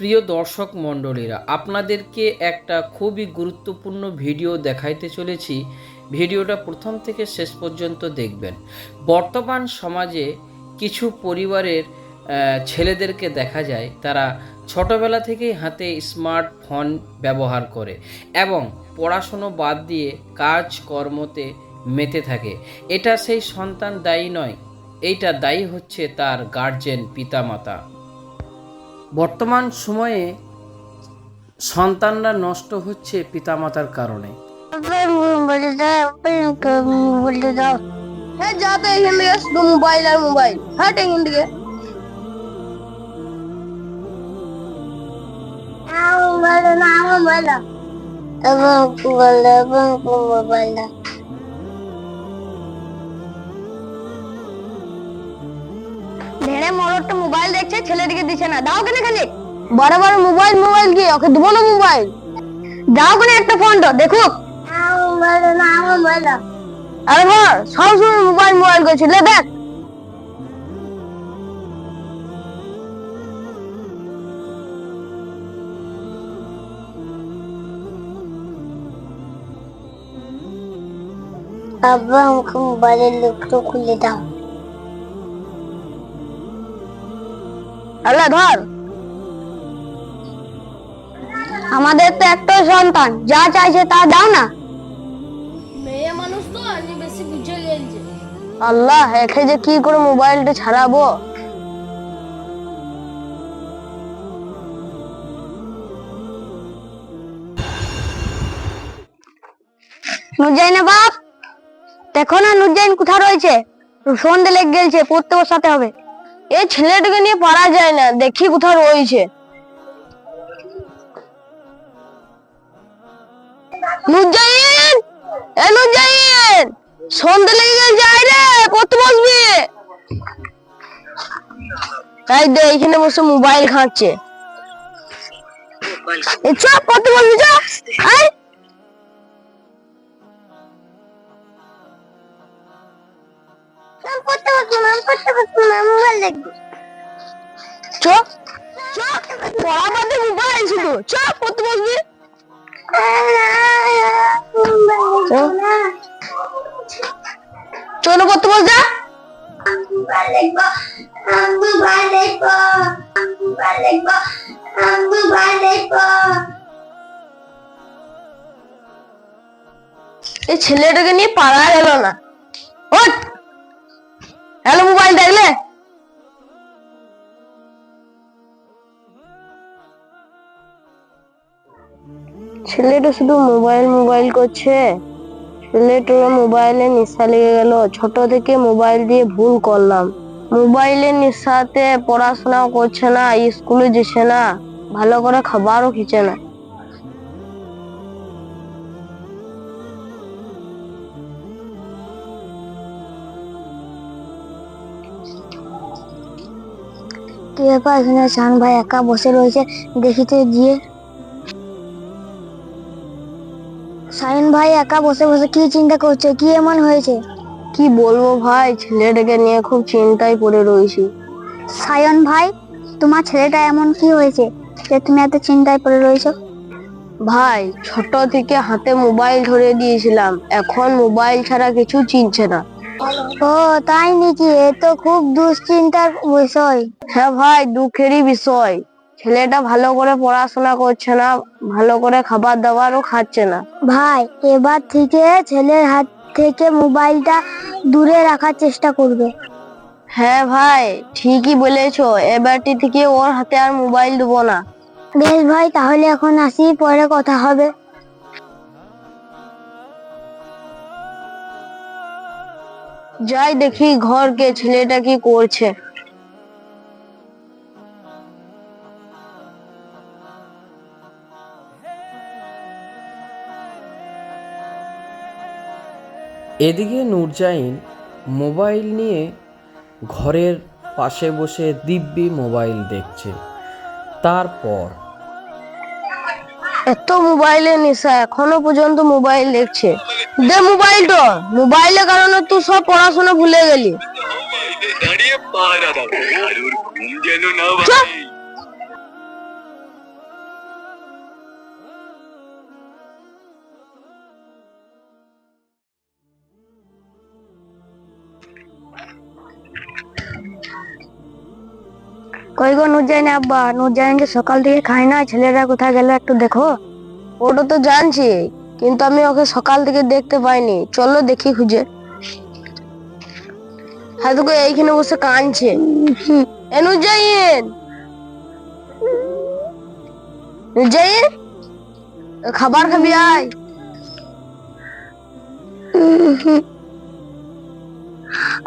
প্রিয় দর্শক মণ্ডলীরা, আপনাদেরকে একটা খুবই গুরুত্বপূর্ণ ভিডিও দেখাইতে চলেছি। ভিডিওটা প্রথম থেকে শেষ পর্যন্ত দেখবেন। বর্তমান সমাজে কিছু পরিবারের ছেলেদেরকে দেখা যায়, তারা ছোটবেলা থেকেই হাতে স্মার্টফোন ব্যবহার করে এবং পড়াশুনো বাদ দিয়ে কাজ কর্মতে মেতে থাকে। এটা সেই সন্তান দায়ী নয়, এইটা দায়ী হচ্ছে তার গার্জেন পিতামাতা। বর্তমান সময়ে সন্তানরা নষ্ট হচ্ছে পিতামাতার কারণে। হ্যাঁ যাতে এখান থেকে শুধু মোবাইল আর মোবাইল হাট এখান থেকে। না এবং বলো এবং ভেড়ে মরটটা মোবাইল দেখছে ছেলেটিকে দিচ্ছে না। দাও কেন খালি? বড় বড় মোবাইল মোবাইল কি ওকে দেবো না মোবাইল? দাও কেন একটা ফোন তো দেখুক আরে ধর সবসময় মোবাইল মোবাইল করছিল দেখ। আব্বা আমাকে মোবাইলের লোকটা খুলে দাও। আল্লাহ ধর। আমাদের তো একটাই সন্তান যা চাইছে তা দাও না। মেয়ে মানুষ তো আমি বেশি বুঝে গেছে আল্লাহ একে যে কি করে মোবাইলটা ছাড়াবো? নুরজাইন বাপ দেখো না নুরজাইন কোথায় রয়েছে? সন্ধে লেগে গেছে পড়তে বসাতে হবে। এই ছেলেটাকে নিয়ে পারা যায় না। দেখি কোথায় রয়েছে। নুরজাইন এ নুরজাইন সন্ধে লেগে গেছে যাই রে পড়তে বসবি? তাই দে এখানে বসে মোবাইল ঘাঁটছে। এ চ পড়তে বসবি চ আয়। পড়া চলো এই ছেলেটাকে নিয়ে পারা গেল না। হ্যালো মোবাইল দেখলে? ছেলেটা শুধু মোবাইল মোবাইল করছে। ছেলেটার মোবাইলে নেশা লেগে গেল। ছোট থেকে মোবাইল দিয়ে ভুল করলাম। মোবাইলের নেশাতে পড়াশোনাও করছে না, স্কুলে যেছে না, ভালো করে খাবারও খেছে না। কি ব্যাপার এখানে শান ভাই একা বসে রয়েছে দেখি তো গিয়ে। সায়ন ভাই একা বসে বসে কি চিন্তা করছে? কি এমন হয়েছে? কি বলব ভাই ছেলেটাকে নিয়ে খুব চিন্তায় পড়ে রয়েছি। সায়ন ভাই তোমার ছেলেটা এমন কি হয়েছে যে তুমি এত চিন্তায় পড়ে রয়েছো? ভাই ছোট থেকে হাতে মোবাইল ধরে দিয়েছিলাম। এখন মোবাইল ছাড়া কিছু চিনছে না। ও তাই নাকি? এ তো খুব দুশ্চিন্তার বিষয়। হ্যাঁ ভাই দুঃখেরই বিষয়। ছেলেটা ভালো করে পড়াশোনা করছে না ভালো করে খাবার দাবারও খাচ্ছে না। ভাই এবার থেকে ছেলের হাত থেকে মোবাইলটা দূরে রাখার চেষ্টা করবে। হ্যাঁ ভাই ঠিকই বলেছ। এবারটি থেকে ওর হাতে আর মোবাইল দেবো না। বেশ ভাই তাহলে এখন আসি পরে কথা হবে। যাই দেখি ঘরকে ছেলেটা কি করছে? এদিকে নূরজাইন মোবাইল নিয়ে ঘরের পাশে বসে দিব্যি মোবাইল দেখছে। তারপর এত মোবাইলে নেশা এখনও পর্যন্ত মোবাইল দেখছে। দে মোবাইলটা মোবাইলের কারণে তুই সব পড়াশোনা ভুলে গেলি। কই গো নুজাইন আব্বা? নুজাইন যে সকাল থেকে খায় না ছেলেরা কোথায় গেল একটু দেখো। ওটা তো জানছি। কিন্তু আমি ওকে সকাল থেকে দেখতে পাইনি। চলো দেখি খুঁজে। হ্যাঁ এইখানে বসে কাঁদছে। এ নুরজাইন নুরজাইন খাবার খাবি, আয়।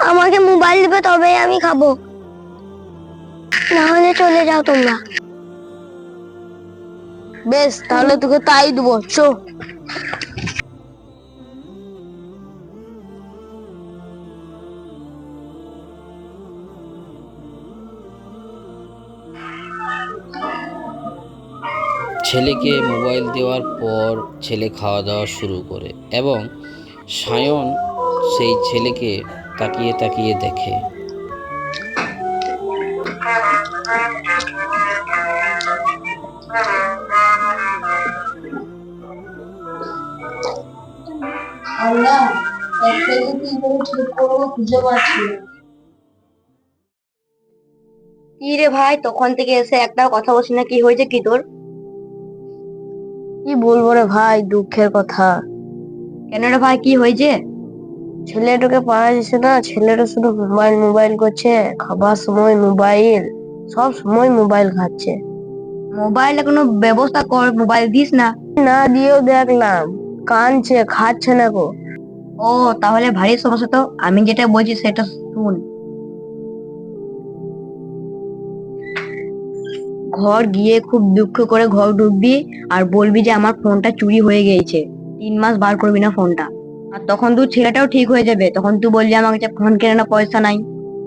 আমাকে মোবাইল দিবে তবে আমি খাব। না হলে চলে যাও তোমরা। বেশ, তাহলে তোকে তাই দেবো, চো। ছেলেকে মোবাইল দেওয়ার পর ছেলে খাওয়া দাওয়া শুরু করে এবং সায়ন সেই ছেলেকে তাকিয়ে তাকিয়ে দেখে। কি রে ভাই তখন থেকে এসে একটা কথা বলছি না কি হয়েছে কি তোর? কি বলব রে ভাই দুঃখের কথা। কেন রে ভাই কি হয়েছে? ছেলেটাকে পাওয়া যাচ্ছে না ছেলেটা শুধু মোবাইল মোবাইল করছে খাবার সময় মোবাইল সব সময় মোবাইল খাচ্ছে। মোবাইলে কোনো ব্যবস্থা কর মোবাইল দিস না। না দিয়েও দেখলাম কানছে খাচ্ছে না গো। ও, তাহলে ভারী সমস্যা তো। আমি যেটা বলছি সেটা শুন। ঘর গিয়ে খুব দুঃখ করে ঘর ঢুকবি আর বলবি যে আমার ফোনটা চুরি হয়ে গিয়েছে। তিন মাস বার করবি না ফোনটা। আর তখন তুই ছেলেটাও ঠিক হয়ে যাবে। তখন তুই বললি আমার কাছে ফোন কেনে না পয়সা নাই।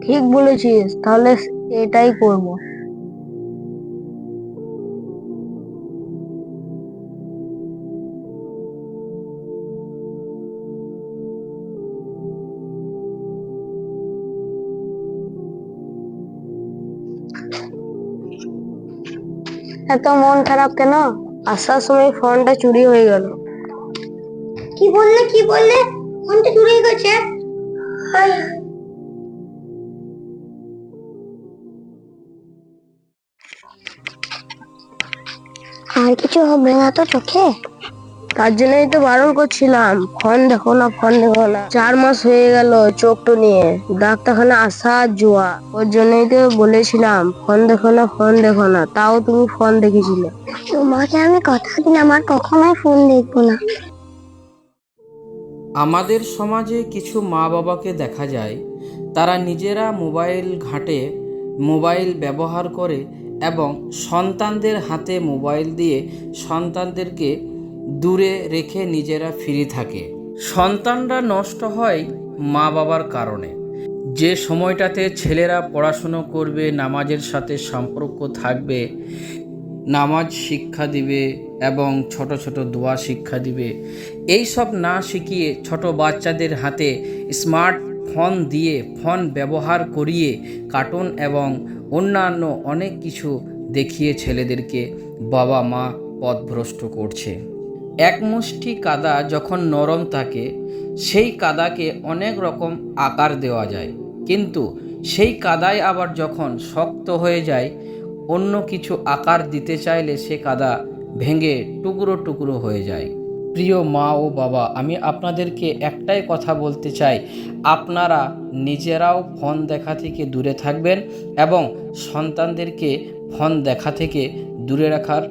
ঠিক বলেছিস, তাহলে এটাই করব। এত মন খারাপ কেন? আসার সময় ফোনটা চুরি হয়ে গেল। কি বললে কি বললে? ফোনটা চুরি হয়ে গেছে? আর কিছু হবে না তো চোখে? তার জন্যই তো বারণ করছিলাম। ফোন দেখো না ফোন দেখো না। চার মাস হয়ে গেল চোখটো নিয়ে। ডাক্তারখানা আসা জোয়া। ওর জন্যই তো বলেছিলাম ফোন দেখো না ফোন দেখো না। তাও তুমি ফোন দেখেছিলে। তোমাকে আমি কথা দিলাম আর কখনোই ফোন দেখব না। আমাদের সমাজে কিছু মা বাবাকে দেখা যায় তারা নিজেরা মোবাইল ঘাঁটে মোবাইল ব্যবহার করে এবং সন্তানদের হাতে মোবাইল দিয়ে সন্তানদেরকে দূরে রেখে নিজেরা ফ্রি থাকে। সন্তানরা নষ্ট হয় মা বাবার কারণে। যে সময়টাতে ছেলেরা পড়াশুনো করবে, নামাজের সাথে সম্পর্ক থাকবে, নামাজ শিক্ষা দিবে এবং ছোট ছোট দোয়া শিক্ষা দিবে এই সব না শিখিয়ে ছোট বাচ্চাদের হাতে স্মার্ট ফোন দিয়ে ফোন ব্যবহার করিয়ে কার্টুন এবং অন্যান্য অনেক কিছু দেখিয়ে ছেলেদেরকে বাবা মা পথভ্রষ্ট করছে। এক মুষ্টি কাদা যখন নরম থাকে, সেই কাদাকে অনেক রকম আকার দেওয়া যায়। কিন্তু সেই কাদায় আবার যখন শক্ত হয়ে যায়, অন্য কিছু আকার দিতে চাইলে সে কাদা ভেঙে টুকরো টুকরো হয়ে যায়। প্রিয় মা ও বাবা, আমি আপনাদেরকে একটাই কথা বলতে চাই। আপনারা নিজেরাও ফোন দেখা থেকে দূরে থাকবেন এবং সন্তানদেরকে ফোন দেখা থেকে দূরে রাখার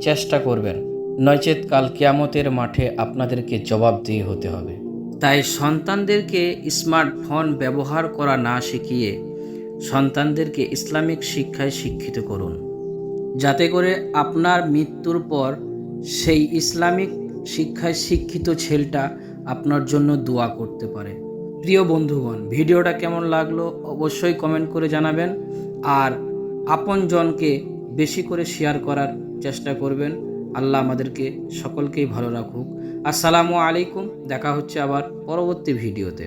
চেষ্টা করবেন। নচেত কাল কিয়ামতের মাঠে আপনাদেরকে জবাবদিহি হতে হবে। তাই সন্তানদেরকে স্মার্টফোন ব্যবহার করা না শিখিয়ে সন্তানদেরকে ইসলামিক শিক্ষায় শিক্ষিত করুন। যাতে করে আপনার মৃত্যুর পর সেই ইসলামিক শিক্ষায় শিক্ষিত ছেলেটা আপনার জন্য দোয়া করতে পারে। প্রিয় বন্ধুগণ, ভিডিওটা কেমন লাগল অবশ্যই কমেন্ট করে জানাবেন। আর আপনজনকে বেশি করে শেয়ার করার চেষ্টা করবেন। আল্লাহ আমাদেরকে সকলকেই ভালো রাখুক। আসসালামু আলাইকুম দেখা হচ্ছে আবার পরবর্তী ভিডিওতে।